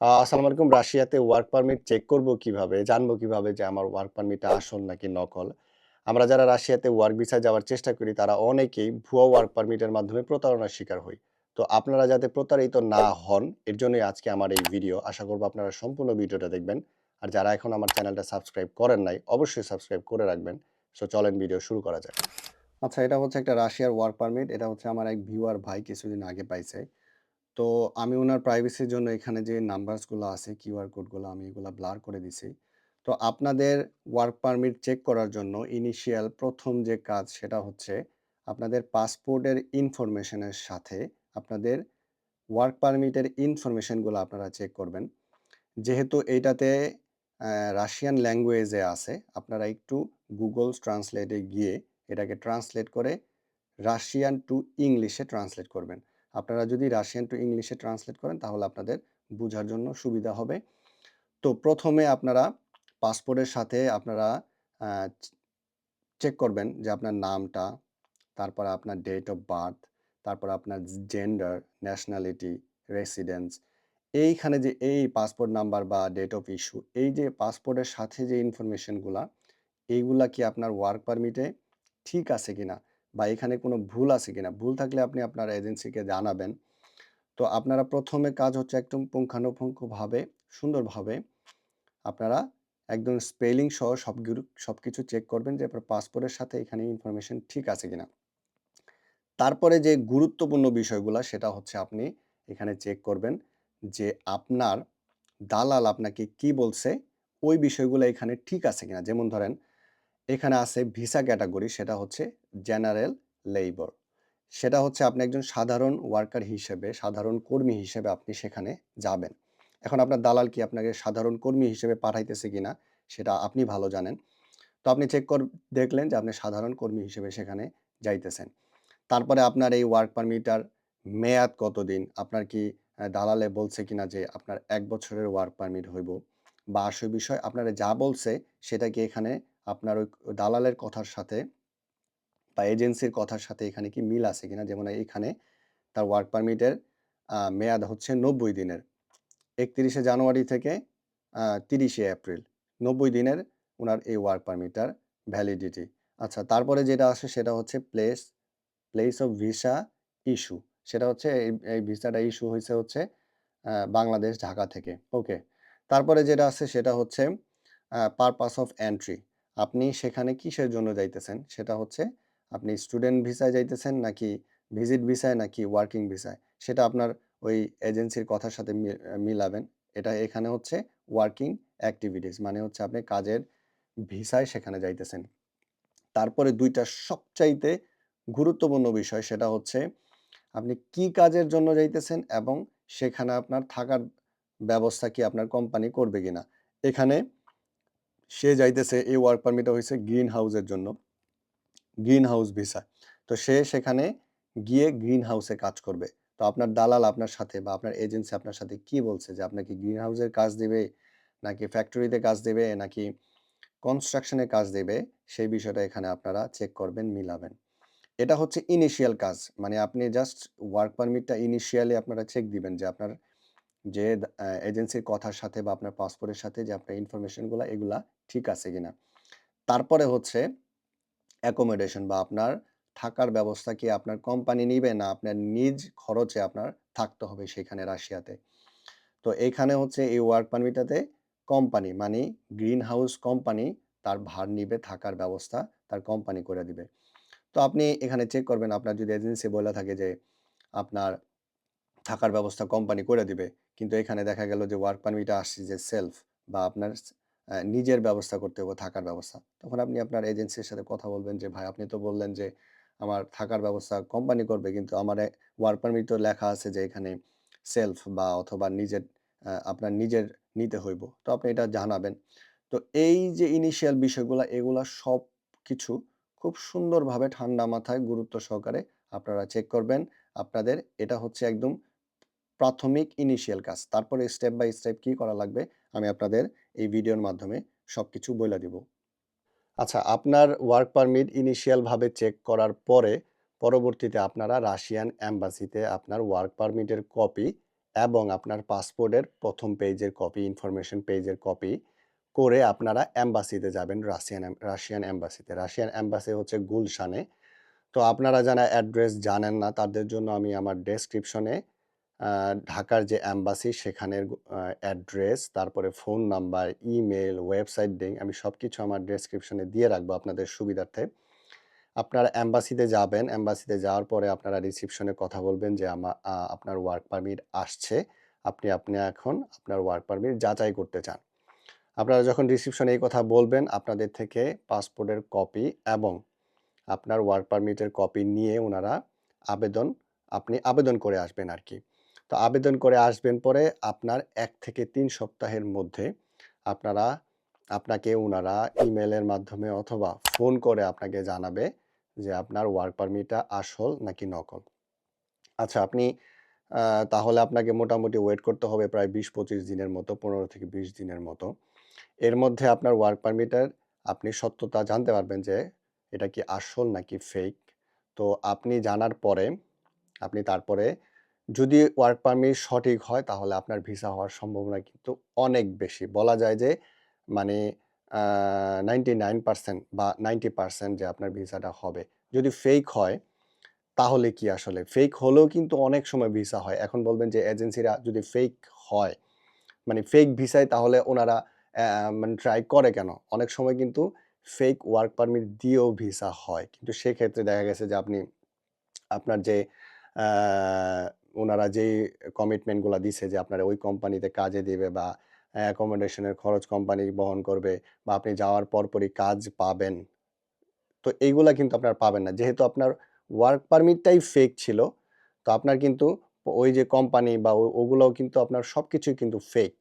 আসসালামু আলাইকুম। রাশিয়াতে ওয়ার্ক পারমিট চেক করব কীভাবে? জানব কীভাবে যে আমার ওয়ার্ক পারমিটটা আসল নাকি নকল? আমরা যারা রাশিয়াতে ওয়ার্ক ভিসায় যাওয়ার চেষ্টা করি, তারা অনেকেই ভুয়া ওয়ার্ক পারমিটের মাধ্যমে প্রতারণার শিকার হই। তো আপনারা যাতে প্রতারিত না হন, এর জন্যই আজকে আমার এই ভিডিও। আশা করব আপনারা সম্পূর্ণ ভিডিওটা দেখবেন। আর যারা এখন আমার চ্যানেলটা সাবস্ক্রাইব করেন নাই, অবশ্যই সাবস্ক্রাইব করে রাখবেন। সো চলেন ভিডিও শুরু করা যাক। আচ্ছা এটা হচ্ছে একটা রাশিয়ার ওয়ার্ক পারমিট। এটা হচ্ছে আমার এক ভিউয়ার ভাই কিছুদিন আগে পাইছে। তো আমি উনার প্রাইভেসির জন্য এখানে যে নাম্বারসগুলো আছে, কিউআর কোডগুলো আমি এগুলো ব্লার করে দিছি। তো আপনাদের ওয়ার্ক পারমিট চেক করার জন্য ইনিশিয়াল প্রথম যে কাজ সেটা হচ্ছে আপনাদের পাসপোর্টের ইনফরমেশনের সাথে আপনাদের ওয়ার্ক পারমিটের ইনফরমেশনগুলো আপনারা চেক করবেন। যেহেতু এইটাতে রাশিয়ান ল্যাঙ্গুয়েজে আছে, আপনারা একটু গুগল ট্রান্সলেটে গিয়ে এটাকে ট্রান্সলেট করে রাশিয়ান টু ইংলিশে ট্রান্সলেট করবেন। আপনারা যদি রাশিয়ান টু ইংলিশে ট্রান্সলেট করেন তাহলে আপনাদের বোঝার জন্য সুবিধা হবে। তো প্রথমে আপনারা পাসপোর্টের সাথে আপনারা চেক করবেন যে আপনার নামটা, তারপর আপনার ডেট অফ বার্থ, তারপর আপনার জেন্ডার, ন্যাশনালিটি, রেসিডেন্স এইখানে যে এই পাসপোর্ট নাম্বার বা ডেট অফ ইস্যু এই যে পাসপোর্টের সাথে যে ইনফরমেশনগুলা, এইগুলা কি আপনার ওয়ার্ক পারমিটে ঠিক আছে কিনা? বা এখানে কোনো ভুল আছে কিনা? ভুল থাকলে আপনি আপনার এজেন্সিকে জানাবেন। তো আপনারা প্রথমে কাজ হচ্ছে একদম পুঙ্খানুপুঙ্খভাবে, সুন্দরভাবে আপনারা একদম স্পেলিং সহ সবগুলো সবকিছু চেক করবেন যে আপনার পাসপোর্টের সাথে এখানে ইনফরমেশন ঠিক আছে কিনা। তারপরে যে গুরুত্বপূর্ণ বিষয়গুলো, সেটা হচ্ছে আপনি এখানে চেক করবেন যে আপনার দালাল আপনাকে কি বলছে, ওই বিষয়গুলো এখানে ঠিক আছে কিনা। যেমন ধরেন এখানে আছে ভিসা ক্যাটাগরি সেটা হচ্ছে জেনারেল লেইবর। সেটা হচ্ছে আপনি একজন সাধারণ ওয়ার্কার হিসেবে, সাধারণ কর্মী হিসেবে আপনি সেখানে যাবেন। এখন আপনার দালাল কি আপনাকে সাধারণ কর্মী হিসেবে পাঠাইতেছে কিনা সেটা আপনি ভালো জানেন। তো আপনি চেক কর দেখলেন যে আপনি সাধারণ কর্মী হিসেবে সেখানে যাইতেছেন। তারপরে আপনার এই ওয়ার্ক পারমিটার মেয়াদ কতদিন? আপনার কি দালালে বলছে কিনা যে আপনার এক বছরের ওয়ার্ক পারমিট হইব বা আসল বিষয় আপনারা যা বলছে সেটা কি এখানে আপনার ওই দালালের কথার সাথে বা এজেন্সির কথার সাথে এখানে কি মিল আছে কিনা? যেমন এখানে তার ওয়ার্ক পারমিটের মেয়াদ হচ্ছে ৯০ দিনের। ৩১ শে জানুয়ারি থেকে তিরিশে এপ্রিল। ৯০ দিনের ওনার এই ওয়ার্ক পারমিটটার ভ্যালিডিটি। আচ্ছা তারপরে যেটা আসে সেটা হচ্ছে place, place of visa issue. সেটা হচ্ছে এই ভিসাটা ইস্যু হয়েছে হচ্ছে বাংলাদেশ ঢাকা থেকে। ওকে। তারপরে যেটা আছে সেটা হচ্ছে পারপাস অফ এন্ট্রি। আপনি সেখানে কিসের জন্য যাইতেছেন? সেটা হচ্ছে আপনি স্টুডেন্ট ভিসায় যাইতেছেন নাকি ভিজিট ভিসায় নাকি ওয়ার্কিং ভিসায়? সেটা আপনার ওই এজেন্সির কথার সাথে মিলাবেন। এটা এখানে হচ্ছে ওয়ার্কিং অ্যাক্টিভিটিস মানে হচ্ছে আপনি কাজের ভিসায় সেখানে যাইতেছেন। তারপরে দুইটা সবচাইতে গুরুত্বপূর্ণ বিষয়, সেটা হচ্ছে আপনি কি কাজের জন্য যাইতেছেন এবং সেখানে আপনার থাকার ব্যবস্থা কি আপনার কোম্পানি করবে কিনা। এখানে সে যাইতেছে এই ওয়ার্ক পারমিটটা হয়েছে গ্রিন হাউসের জন্য। Green house visa. তো সে সেখানে গিয়ে গ্রিন হাউসে কাজ করবে। তো আপনার দালাল আপনার সাথে বা আপনার এজেন্সি আপনার সাথে কি বলছে যে আপনাকে গ্রিন হাউসের কাজ দেবে নাকি ফ্যাক্টরিতে কাজ দেবে নাকি কনস্ট্রাকশনে কাজ দেবে সেই বিষয়টা এখানে আপনারা চেক করবেন, মিলাবেন। এটা হচ্ছে ইনিশিয়াল কাজ। মানে আপনি জাস্ট ওয়ার্ক পারমিটটা ইনিশিয়ালি আপনারা চেক দিবেন যে আপনার যে এজেন্সির কথার সাথে বা আপনার পাসপোর্টের সাথে যে, আপনার ইনফরমেশনগুলা এগুলা ঠিক আছে কিনা। তারপরে হচ্ছে অ্যাকোমোডেশন বা আপনার থাকার ব্যবস্থা কি আপনার কোম্পানি নিবে না আপনার নিজ খরচে আপনার থাকতে হবে সেখানে রাশিয়াতে। তো এইখানে হচ্ছে এই ওয়ার্ক পারমিটটাতে কোম্পানি মানে গ্রিন হাউস কোম্পানি তার ভার নিবে, থাকার ব্যবস্থা তার কোম্পানি করে দিবে। তো আপনি এখানে চেক করবেন, আপনার যদি এজেন্সি বইলা থাকে যে, আপনার থাকার ব্যবস্থা কোম্পানি করে দিবে। কিন্তু এখানে দেখা গেল যে ওয়ার্ক পারমিটে আসছে যে সেলফ বা আপনার নিজের ব্যবস্থা করতে হবে, থাকার ব্যবস্থা। তখন আপনি আপনার এজেন্সির সাথে কথা বলবেন যে, ভাই, আপনি তো বললেন যে, আমার থাকার ব্যবস্থা কোম্পানি করবে, কিন্তু আমার ওয়ার্ক পারমিটেও লেখা আছে যে এখানে সেলফ বা অথবা নিজের আপনার নিজের নিতে হইব। তো আপনি এটা জানাবেন। তো এই যে ইনিশিয়াল বিষয়গুলা সব কিছু খুব সুন্দরভাবে ঠান্ডা মাথায় গুরুত্ব সহকারে আপনারা চেক করবেন। আপনাদের এটা হচ্ছে একদম প্রাথমিক ইনিশিয়াল কাজ। তারপরে স্টেপ বাই স্টেপ কি করা লাগবে আমি আপনাদের এই ভিডিওর মাধ্যমে সব কিছু বলে দিব। আচ্ছা আপনার ওয়ার্ক পারমিট ইনিশিয়ালভাবে চেক করার পরে পরবর্তীতে আপনারা রাশিয়ান এম্বাসিতে আপনার ওয়ার্ক পারমিটের কপি এবং আপনার পাসপোর্টের প্রথম পেজের কপি, ইনফরমেশন পেজের কপি করে আপনারা এম্বাসিতে যাবেন রাশিয়ান রাশিয়ান এম্বাসিতে। রাশিয়ান এম্বাসি হচ্ছে গুলশানে। তো আপনারা যারা অ্যাড্রেস জানেন না তাদের জন্য আমি আমার ডেসক্রিপশনে ঢাকার যে অ্যাম্বাসি সেখানের অ্যাড্রেস, তারপরে phone number, email, website link আমি সব কিছু আমার ডেসক্রিপশনে দিয়ে রাখব আপনাদের সুবিধার্থে। আপনারা এম্বাসিতে যাবেন। এম্বাসিতে যাওয়ার পরে আপনারা রিসিপশনে কথা বলবেন যে আমার আপনার ওয়ার্ক পারমিট আসছে। আপনি আপনি এখন আপনার ওয়ার্ক পারমিট যাচাই করতে চান। আপনারা যখন রিসিপশনে এই কথা বলবেন আপনাদের থেকে পাসপোর্টের কপি এবং আপনার ওয়ার্ক পারমিটের কপি নিয়ে ওনারা আবেদন আপনি আবেদন করে আসবেন আরকি। তো আবেদন করে আসবেন পরে আপনার এক থেকে তিন সপ্তাহের মধ্যে আপনারা, আপনাকে ওনারা ইমেলের মাধ্যমে অথবা ফোন করে আপনাকে জানাবে যে আপনার ওয়ার্ক পারমিটটা আসল নাকি নকল। আচ্ছা আপনি তাহলে আপনাকে মোটামুটি ওয়েট করতে হবে প্রায় ২০-২৫ দিনের মতো ১৫ থেকে ২০ দিনের মতো। এর মধ্যে আপনার ওয়ার্ক পারমিটের আপনি সত্যতা জানতে পারবেন যে এটা কি আসল নাকি ফেক। তো আপনি জানার পরে, আপনি তারপরে যদি ওয়ার্ক পারমিট সঠিক হয় তাহলে আপনার ভিসা হওয়ার সম্ভাবনা কিন্তু অনেক বেশি। বলা যায় যে মানে নাইনটি 99% বা 90% যে আপনার ভিসাটা হবে। যদি ফেক হয় তাহলে কি আসলে? ফেক হলেও কিন্তু অনেক সময় ভিসা হয়। এখন বলবেন যে এজেন্সিরা যদি ফেক হয়, মানে ফেক ভিসায় তাহলে ওনারা মানে ট্রাই করে কেন? অনেক সময় কিন্তু ফেক ওয়ার্ক পারমিট দিয়েও ভিসা হয়। কিন্তু সেক্ষেত্রে দেখা গেছে যে আপনি আপনার যে আ উনারা যেই কমিটমেন্টগুলা দিছে যে আপনার ওই কোম্পানিতে কাজে দিবে বা অ্যাকোমোডেশন এর খরচ কোম্পানি বহন করবে বা আপনি যাওয়ার পরপরই কাজ পাবেন। তো এইগুলা কিন্তু আপনারা পাবেন না। যেহেতু আপনার ওয়ার্ক পারমিটটাই ফেক ছিল, তো আপনার কিন্তু ওই যে কোম্পানি বা ওগুলাও কিন্তু আপনার সব কিছুই কিন্তু ফেক।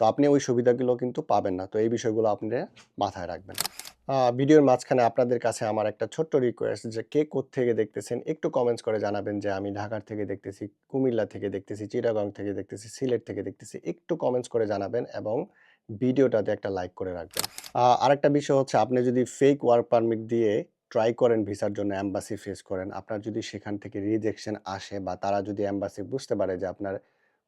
তো আপনি ওই সুবিধাগুলো কিন্তু পাবেন না। তো এই বিষয়গুলো আপনারা মাথায় রাখবেন। ভিডিওর মাঝখানে আপনাদের কাছে আমার একটা ছোট্ট রিকোয়েস্ট যে কে কোত্থেকে দেখতেছেন একটু কমেন্টস করে জানাবেন যে আমি ঢাকার থেকে দেখতেছি, কুমিল্লা থেকে দেখতেছি, চিটাগং থেকে দেখতেছি, সিলেট থেকে দেখতেছি। একটু কমেন্টস করে জানাবেন এবং ভিডিওটাতে একটা লাইক করে রাখবেন। আরেকটা বিষয় হচ্ছে আপনি যদি ফেক ওয়ার্ক পারমিট দিয়ে ট্রাই করেন ভিসার জন্য অ্যাম্বাসি ফেস করেন, আপনার যদি সেখান থেকে রিজেকশন আসে বা তারা যদি অ্যাম্বাসি বুঝতে পারে যে আপনার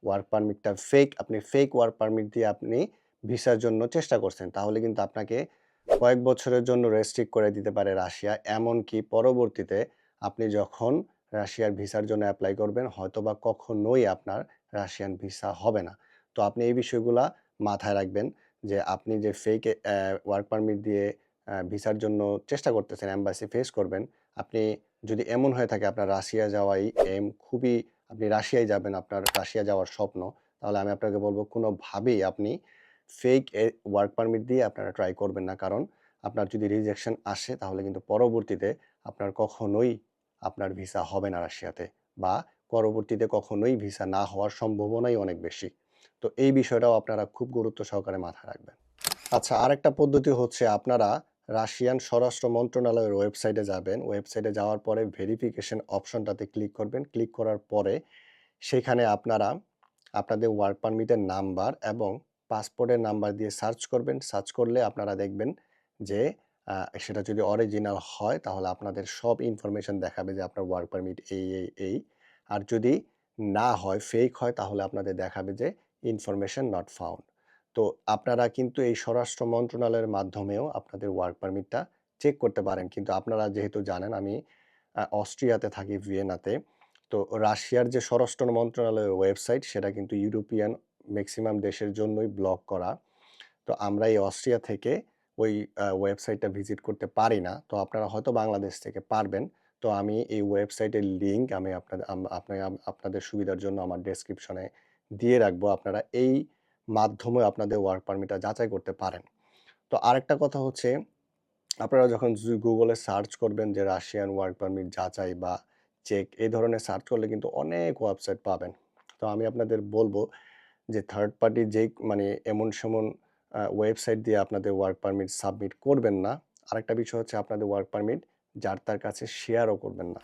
ওয়ার্ক পারমিটটা ফেক, আপনি ফেক ওয়ার্ক পারমিট দিয়ে আপনি ভিসার জন্য চেষ্টা করছেন, তাহলে কিন্তু আপনাকে কয়েক বছরের জন্য রেস্ট্রিক্ট করে দিতে পারে রাশিয়া। এমনকি পরবর্তীতে আপনি যখন রাশিয়ার ভিসার জন্য অ্যাপ্লাই করবেন হয়তোবা কখনোই আপনার রাশিয়ান ভিসা হবে না। তো আপনি এই বিষয়গুলা মাথায় রাখবেন যে আপনি যে ফেক ওয়ার্ক পারমিট দিয়ে ভিসার জন্য চেষ্টা করতেছেন, এম্বাসি ফেস করবেন। আপনি যদি এমন হয়ে থাকে আপনার রাশিয়া যাওয়াই এম খুবই আপনি রাশিয়ায় যাবেন, আপনার রাশিয়া যাওয়ার স্বপ্ন, তাহলে আমি আপনাকে বলব কোনোভাবেই আপনি ফেক ওয়ার্ক পারমিট দিয়ে আপনারা ট্রাই করবেন না। কারণ আপনার যদি রিজেকশন আসে, তাহলে কিন্তু পরবর্তীতে আপনার কখনোই আপনার ভিসা হবে না রাশিয়াতে বা পরবর্তীতে কখনোই ভিসা না হওয়ার সম্ভাবনাই অনেক বেশি। তো এই বিষয়টাও আপনারা খুব গুরুত্ব সহকারে মাথায় রাখবেন। আচ্ছা আরেকটা পদ্ধতি হচ্ছে আপনারা রাশিয়ান স্বরাষ্ট্র মন্ত্রণালয়ের ওয়েবসাইটে যাবেন। ওয়েবসাইটে যাওয়ার পরে ভেরিফিকেশন অপশনটাতে ক্লিক করবেন। ক্লিক করার পরে সেখানে আপনারা আপনাদের ওয়ার্ক পারমিটের নাম্বার এবং পাসপোর্টের নাম্বার দিয়ে সার্চ করবেন। সার্চ করলে আপনারা দেখবেন যে সেটা যদি অরিজিনাল হয় তাহলে আপনাদের সব ইনফরমেশন দেখাবে যে আপনার ওয়ার্ক পারমিট এই, এই, এই। আর যদি না হয়, ফেক হয় তাহলে আপনাদের দেখাবে যে ইনফরমেশন নট ফাউন্ড। তো আপনারা কিন্তু এই স্বরাষ্ট্র মন্ত্রণালয়ের মাধ্যমেও আপনাদের ওয়ার্ক পারমিটটা চেক করতে পারেন। কিন্তু আপনারা যেহেতু জানেন আমি অস্ট্রিয়াতে থাকি ভিয়েনাতে। তো রাশিয়ার যে স্বরাষ্ট্র মন্ত্রণালয়ের ওয়েবসাইট সেটা কিন্তু ইউরোপিয়ান মেক্সিমাম দেশের জন্যই ব্লক করা। তো আমরা এই অস্ট্রিয়া থেকে ওই ওয়েবসাইটটা ভিজিট করতে পারি না। তো আপনারা হয়তো বাংলাদেশ থেকে পারবেন। তো আমি এই ওয়েবসাইটের লিঙ্ক আমি আপনাদের আম আপনা আপনাদের সুবিধার জন্য আমার ডেসক্রিপশনে দিয়ে রাখব। আপনারা এই মাধ্যমে আপনাদের ওয়ার্ক পারমিটটা যাচাই করতে পারেন। তো আরেকটা কথা হচ্ছে, আপনারা যখন গুগলে সার্চ করবেন যে রাশিয়ান ওয়ার্ক পারমিট যাচাই বা চেক এই ধরনের সার্চ করলে কিন্তু অনেক ওয়েবসাইট পাবেন। তো আমি আপনাদের বলব যে থার্ড পার্টি যেই মানে এমন-সেমন ওয়েবসাইট দিয়ে আপনাদের ওয়ার্ক পারমিট সাবমিট করবেন না। আরেকটা বিষয় হচ্ছে আপনাদের ওয়ার্ক পারমিট যার তার কাছে শেয়ারও করবেন না।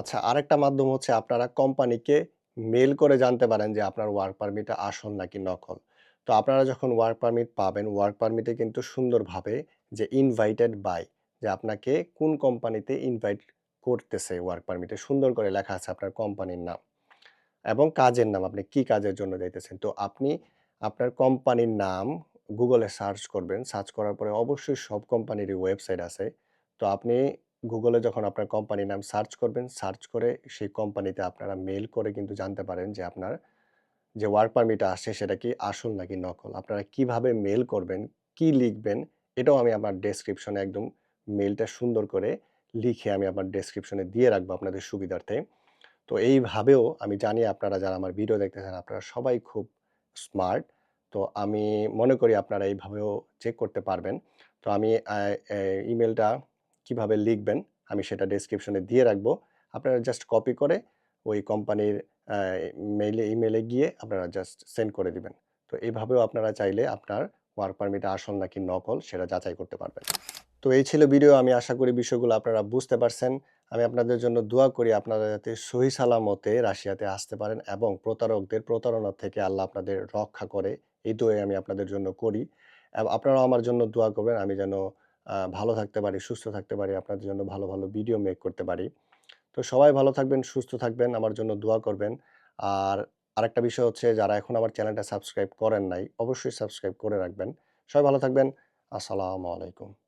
আচ্ছা আরেকটা মাধ্যম হচ্ছে আপনারা কোম্পানিকে মেইল করে জানতে পারেন যে আপনার ওয়ার্ক পারমিটটা আসল নাকি নকল। তো আপনারা যখন ওয়ার্ক পারমিট পাবেন, ওয়ার্ক পারমিটে কিন্তু সুন্দরভাবে যে ইনভাইটেড বাই যে আপনাকে কোন কোম্পানিতে ইনভাইট করতেছে ওয়ার্ক পারমিটে সুন্দর করে লেখা আছে আপনার কোম্পানির নাম। এবং কাজের নাম আপনি কি কাজের জন্য যাইতেছেন। তো আপনি আপনার কোম্পানির নাম গুগলে সার্চ করবেন। সার্চ করার পরে অবশ্যই সব কোম্পানিরই ওয়েবসাইট আছে। তো আপনি গুগলে যখন আপনার কোম্পানির নাম সার্চ করবেন, সার্চ করে সেই কোম্পানিতে আপনারা মেল করে কিন্তু জানতে পারেন যে আপনার যে ওয়ার্ক পারমিটটা আসছে সেটা কি আসল নাকি নকল। আপনারা কীভাবে মেল করবেন, কি লিখবেন এটাও আমি আমার ডেসক্রিপশনে একদম মেলটা সুন্দর করে লিখে আমি আমার ডেসক্রিপশনে দিয়ে রাখব আপনাদের সুবিধার্থে। তো এইভাবেও আমি জানি আপনারা যারা আমার ভিডিও দেখতেছেন, আপনারা সবাই খুব স্মার্ট। তো আমি মনে করি আপনারা এইভাবেও চেক করতে পারবেন। তো আমি ইমেলটা কীভাবে লিখবেন, আমি সেটা ডেসক্রিপশনে দিয়ে রাখব। আপনারা জাস্ট কপি করে ওই কোম্পানির মেইলে ইমেলে গিয়ে আপনারা জাস্ট সেন্ড করে দিবেন। তো এভাবেও আপনারা চাইলে আপনার ওয়ার্ক পারমিট আসল নাকি নকল সেটা যাচাই করতে পারবেন। তো এই ছিল ভিডিও। আমি আশা করি বিষয়গুলো আপনারা বুঝতে পারছেন। আমি আপনাদের জন্য দোয়া করি আপনারা যাতে সহি সালামতে রাশিয়াতে আসতে পারেন এবং প্রতারকদের প্রতারণা থেকে আল্লাহ আপনাদের রক্ষা করে। এই দোয়াই আমি আপনাদের জন্য করি। আপনারাও আমার জন্য দোয়া করবেন আমি যেন ভালো থাকতে পারি, সুস্থ থাকতে পারি, আপনাদের জন্য ভালো, ভালো ভিডিও মেক করতে পারি। তো সবাই ভালো থাকবেন, সুস্থ থাকবেন, আমার জন্য দোয়া করবেন। আর আরেকটা বিষয় হচ্ছে যারা এখন আমার চ্যানেলটা সাবস্ক্রাইব করেন নাই, অবশ্যই সাবস্ক্রাইব করে রাখবেন। সবাই ভালো থাকবেন। আসসালামু আলাইকুম।